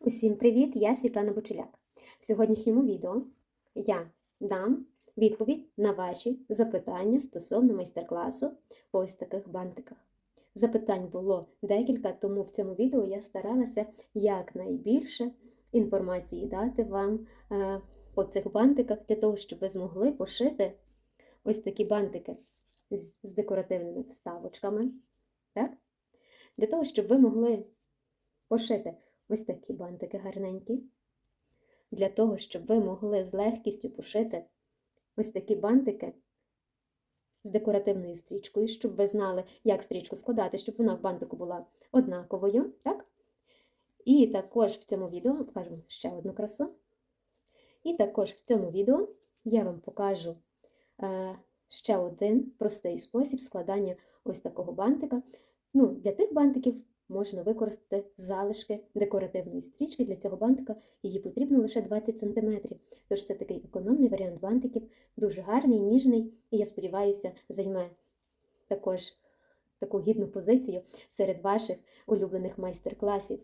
Усім привіт! Я Світлана Бочуляк. В сьогоднішньому відео я дам відповідь на ваші запитання стосовно майстер-класу по ось таких бантиках. Запитань було декілька, тому в цьому відео я старалася якнайбільше інформації дати вам е, по цих бантиках для того, щоб ви змогли пошити ось такі бантики з декоративними вставочками. Так? Для того, щоб ви могли пошити ось такі бантики гарненькі. Для того, щоб ви могли з легкістю пошити ось такі бантики з декоративною стрічкою, щоб ви знали, як стрічку складати, щоб вона в бантику була однаковою. так? І також в цьому відео покажу ще одну красу. І також в цьому відео я вам покажу е, ще один простий спосіб складання ось такого бантика. Ну, Для тих бантиків можна використати залишки декоративної стрічки. Для цього бантика її потрібно лише 20 см. Тож це такий економний варіант бантиків, дуже гарний, ніжний, і я сподіваюся, займе також таку гідну позицію серед ваших улюблених майстер-класів.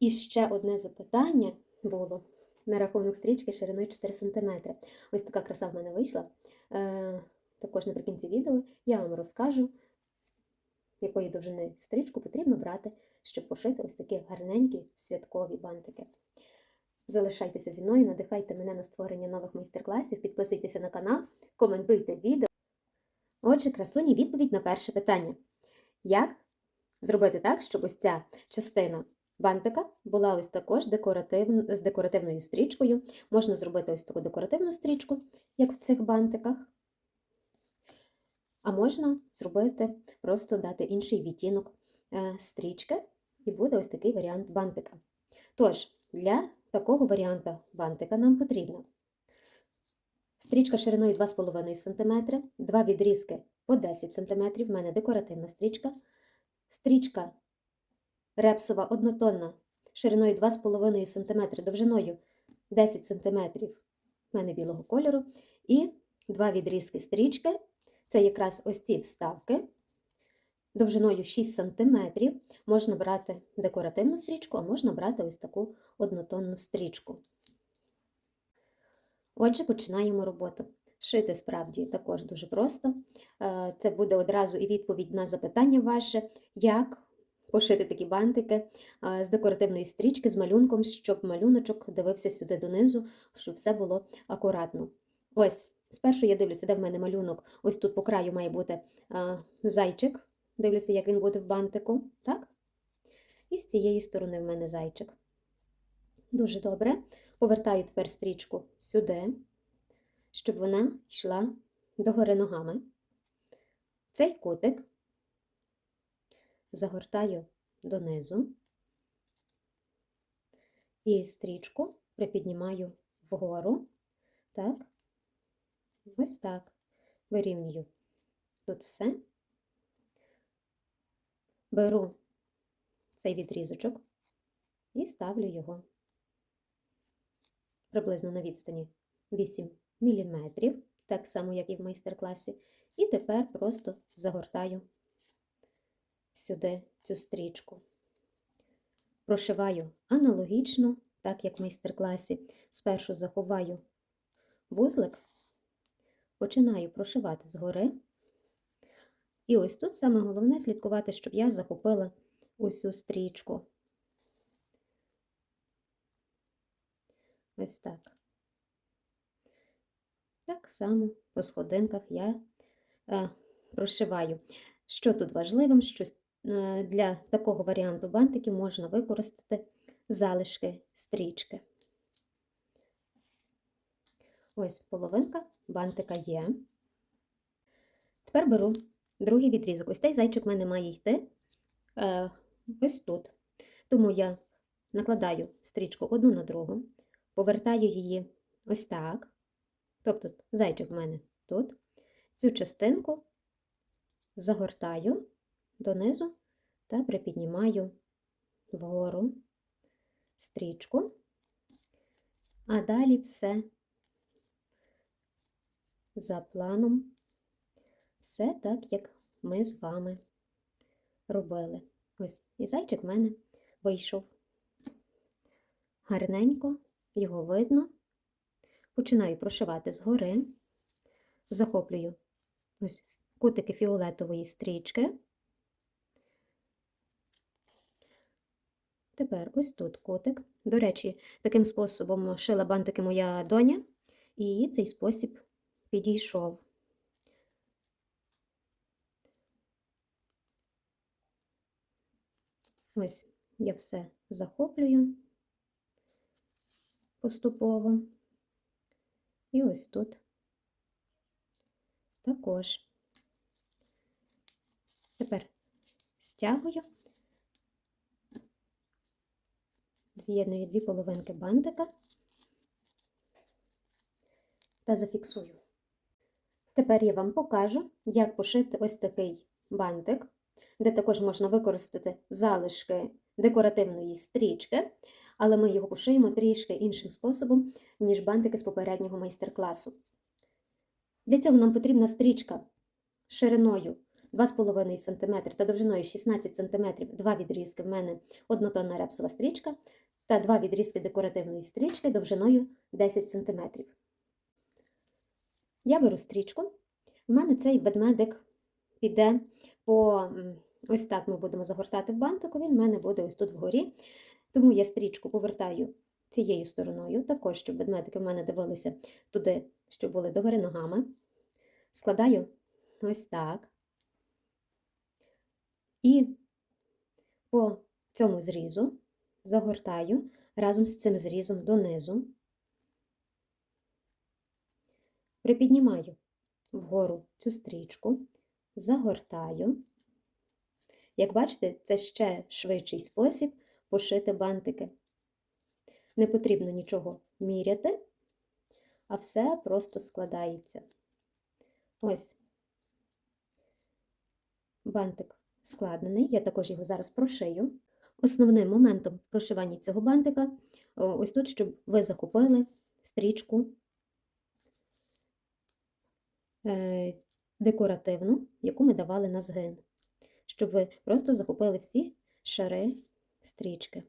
І ще одне запитання було на рахунок стрічки шириною 4 см. Ось така краса в мене вийшла. Е, також наприкінці відео я вам розкажу якої довжини стрічку потрібно брати, щоб пошити ось такі гарненькі святкові бантики. Залишайтеся зі мною, надихайте мене на створення нових майстер-класів, підписуйтеся на канал, коментуйте відео. Отже, красуні відповідь на перше питання. Як зробити так, щоб ось ця частина бантика була ось також декоратив... з декоративною стрічкою. Можна зробити ось таку декоративну стрічку, як в цих бантиках. А можна зробити, просто дати інший відтінок е, стрічки, і буде ось такий варіант бантика. Тож, для такого варіанта бантика нам потрібно стрічка шириною 2,5 см, два відрізки по 10 см, в мене декоративна стрічка, стрічка репсова однотонна шириною 2,5 см, довжиною 10 см, в мене білого кольору, і два відрізки стрічки. Це якраз ось ці вставки. Довжиною 6 см можна брати декоративну стрічку, а можна брати ось таку однотонну стрічку. Отже, починаємо роботу. Шити справді також дуже просто. Е, це буде одразу і відповідь на запитання ваше, як пошити такі бантики е, з декоративної стрічки, з малюнком, щоб малюночок дивився сюди донизу, щоб все було акуратно. Ось. Спершу я дивлюся, де в мене малюнок. Ось тут по краю має бути а, зайчик. Дивлюся, як він буде в бантику. так? І з цієї сторони в мене зайчик. Дуже добре. Повертаю тепер стрічку сюди, щоб вона йшла догори ногами. Цей кутик загортаю донизу і стрічку припіднімаю вгору. Так. Ось так. Вирівнюю тут все. Беру цей відрізочок і ставлю його приблизно на відстані 8 мм, так само, як і в майстер-класі. І тепер просто загортаю сюди цю стрічку. Прошиваю аналогічно, так як в майстер-класі. Спершу заховаю вузлик починаю прошивати згори. І ось тут саме головне слідкувати, щоб я захопила усю стрічку. Ось так. Так само по сходинках я е, прошиваю. Що тут важливим, що е, для такого варіанту бантиків можна використати залишки стрічки. Ось половинка бантика є. Тепер беру другий відрізок. Ось цей зайчик в мене має йти е, ось тут. Тому я накладаю стрічку одну на другу, повертаю її ось так. Тобто зайчик в мене тут. Цю частинку загортаю донизу та припіднімаю вгору стрічку, а далі все за планом. Все так, як ми з вами робили. Ось, і зайчик в мене вийшов. гарненько, його видно. Починаю прошивати згори, захоплюю ось кутики фіолетової стрічки. Тепер ось тут кутик. До речі, таким способом шила бантики моя доня, і цей спосіб підійшов. Ось я все захоплюю поступово. І ось тут також. Тепер стягую, з'єдную дві половинки бантика та зафіксую. Тепер я вам покажу, як пошити ось такий бантик, де також можна використати залишки декоративної стрічки, але ми його пошиємо трішки іншим способом, ніж бантики з попереднього майстер-класу. Для цього нам потрібна стрічка шириною 2,5 см та довжиною 16 см, два відрізки в мене однотонна репсова стрічка та два відрізки декоративної стрічки довжиною 10 см. Я беру стрічку. В мене цей ведмедик піде по ось так ми будемо загортати в бантику, він в мене буде ось тут вгорі. Тому я стрічку повертаю цією стороною, також, щоб ведмедики в мене дивилися туди, щоб були догори ногами. Складаю ось так. І по цьому зрізу загортаю разом з цим зрізом донизу, припіднімаю вгору цю стрічку, загортаю. Як бачите, це ще швидший спосіб пошити бантики. Не потрібно нічого міряти, а все просто складається. Ось бантик складений, я також його зараз прошию. Основним моментом в прошиванні цього бантика ось тут, щоб ви захопили стрічку декоративну, яку ми давали на згин, щоб ви просто захопили всі шари стрічки.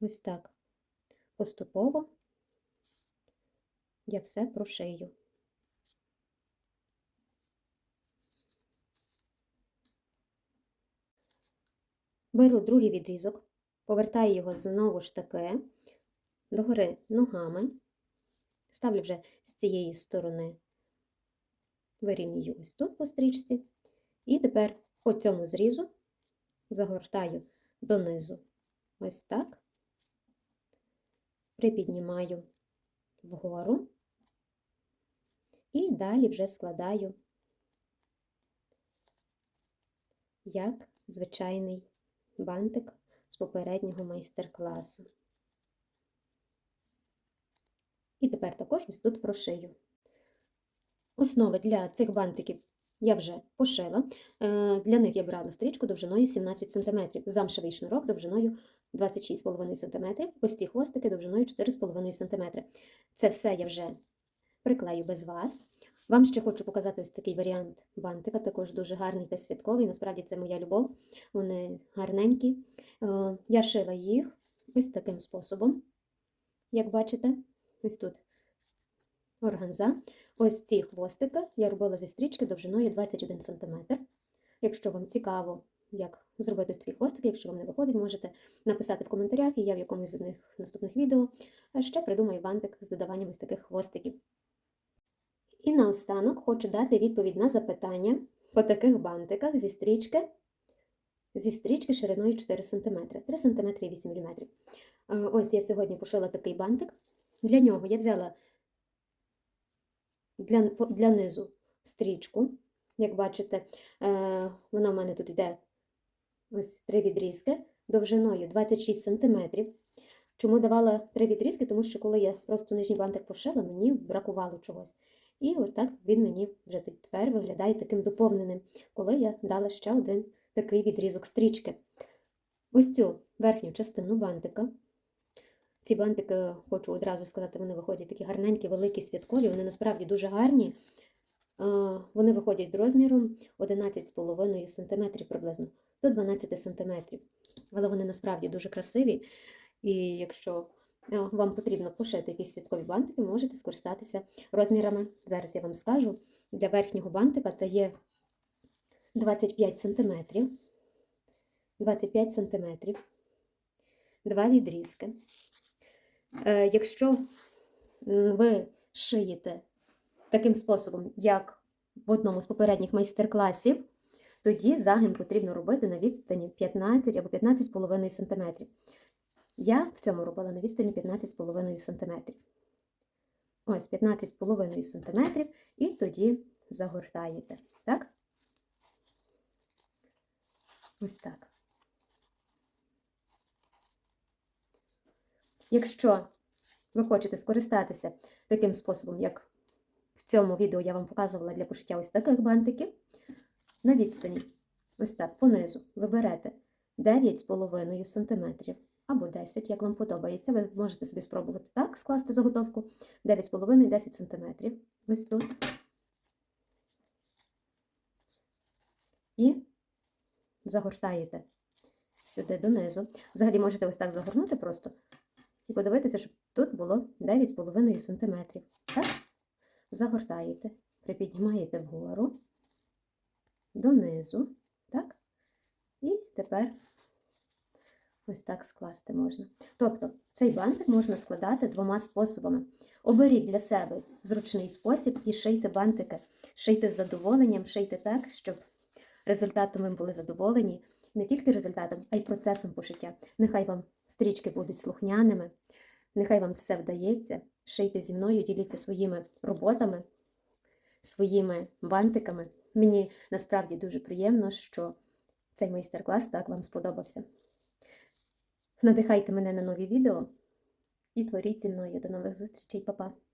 Ось так. Поступово я все прошию. Беру другий відрізок, повертаю його знову ж таки догори ногами, ставлю вже з цієї сторони, вирівнюю ось тут по стрічці, і тепер по цьому зрізу загортаю донизу. Ось так, припіднімаю вгору і далі вже складаю як звичайний бантик з попереднього майстер-класу. І тепер також ось тут прошию. Основи для цих бантиків я вже пошила. Е, Для них я брала стрічку довжиною 17 см, замшевий шнурок довжиною 26,5 см, ось ці хвостики довжиною 4,5 см. Це все я вже приклею без вас. Вам ще хочу показати ось такий варіант бантика, також дуже гарний та святковий. Насправді це моя любов, вони гарненькі. Е, Я шила їх ось таким способом, як бачите, ось тут органза. Ось ці хвостики я робила зі стрічки довжиною 21 см. Якщо вам цікаво, як зробити ось такі хвостики, якщо вам не виходить, можете написати в коментарях, і я в якомусь з одних наступних відео ще придумаю бантик з додаванням ось таких хвостиків. І наостанок хочу дати відповідь на запитання по таких бантиках зі стрічки, зі стрічки шириною 4 см, 3 см і 8 мм. Ось я сьогодні пошила такий бантик. Для нього я взяла для, для низу стрічку. Як бачите, е, вона в мене тут йде ось три відрізки довжиною 26 см. Чому давала три відрізки? Тому що коли я просто нижній бантик пошила, мені бракувало чогось. І ось так він мені вже тепер виглядає таким доповненим, коли я дала ще один такий відрізок стрічки. Ось цю верхню частину бантика. Ці бантики, хочу одразу сказати, вони виходять такі гарненькі, великі, святкові, вони насправді дуже гарні. Вони виходять розміром 11,5 см приблизно. до 12 см. Але вони насправді дуже красиві. І якщо е, вам потрібно пошити якісь святкові бантики, можете скористатися розмірами. Зараз я вам скажу. Для верхнього бантика це є 25 см. 25 см. Два відрізки. Е, Якщо ви шиєте таким способом, як в одному з попередніх майстер-класів, тоді загин потрібно робити на відстані 15 або 15,5 см. Я в цьому робила на відстані 15,5 см. Ось 15,5 см, і тоді загортаєте. Так? Ось так. Якщо ви хочете скористатися таким способом, як в цьому відео я вам показувала для пошиття ось таких бантиків, на відстані, ось так, понизу, ви берете 9,5 см або 10, як вам подобається. Ви можете собі спробувати так скласти заготовку 9,5-10 см. Ось тут. І загортаєте сюди донизу. Взагалі можете ось так загорнути просто і подивитися, щоб тут було 9,5 см. Так? Загортаєте, припіднімаєте вгору, донизу, так? І тепер ось так скласти можна. Тобто цей бантик можна складати двома способами. Оберіть для себе зручний спосіб і шийте бантики. Шийте з задоволенням, шийте так, щоб результатом ви були задоволені. Не тільки результатом, а й процесом пошиття. Нехай вам стрічки будуть слухняними, нехай вам все вдається. Шийте зі мною, діліться своїми роботами, своїми бантиками. Мені насправді дуже приємно, що цей майстер-клас так вам сподобався. Надихайте мене на нові відео і творіть зі мною. До нових зустрічей, Па-па!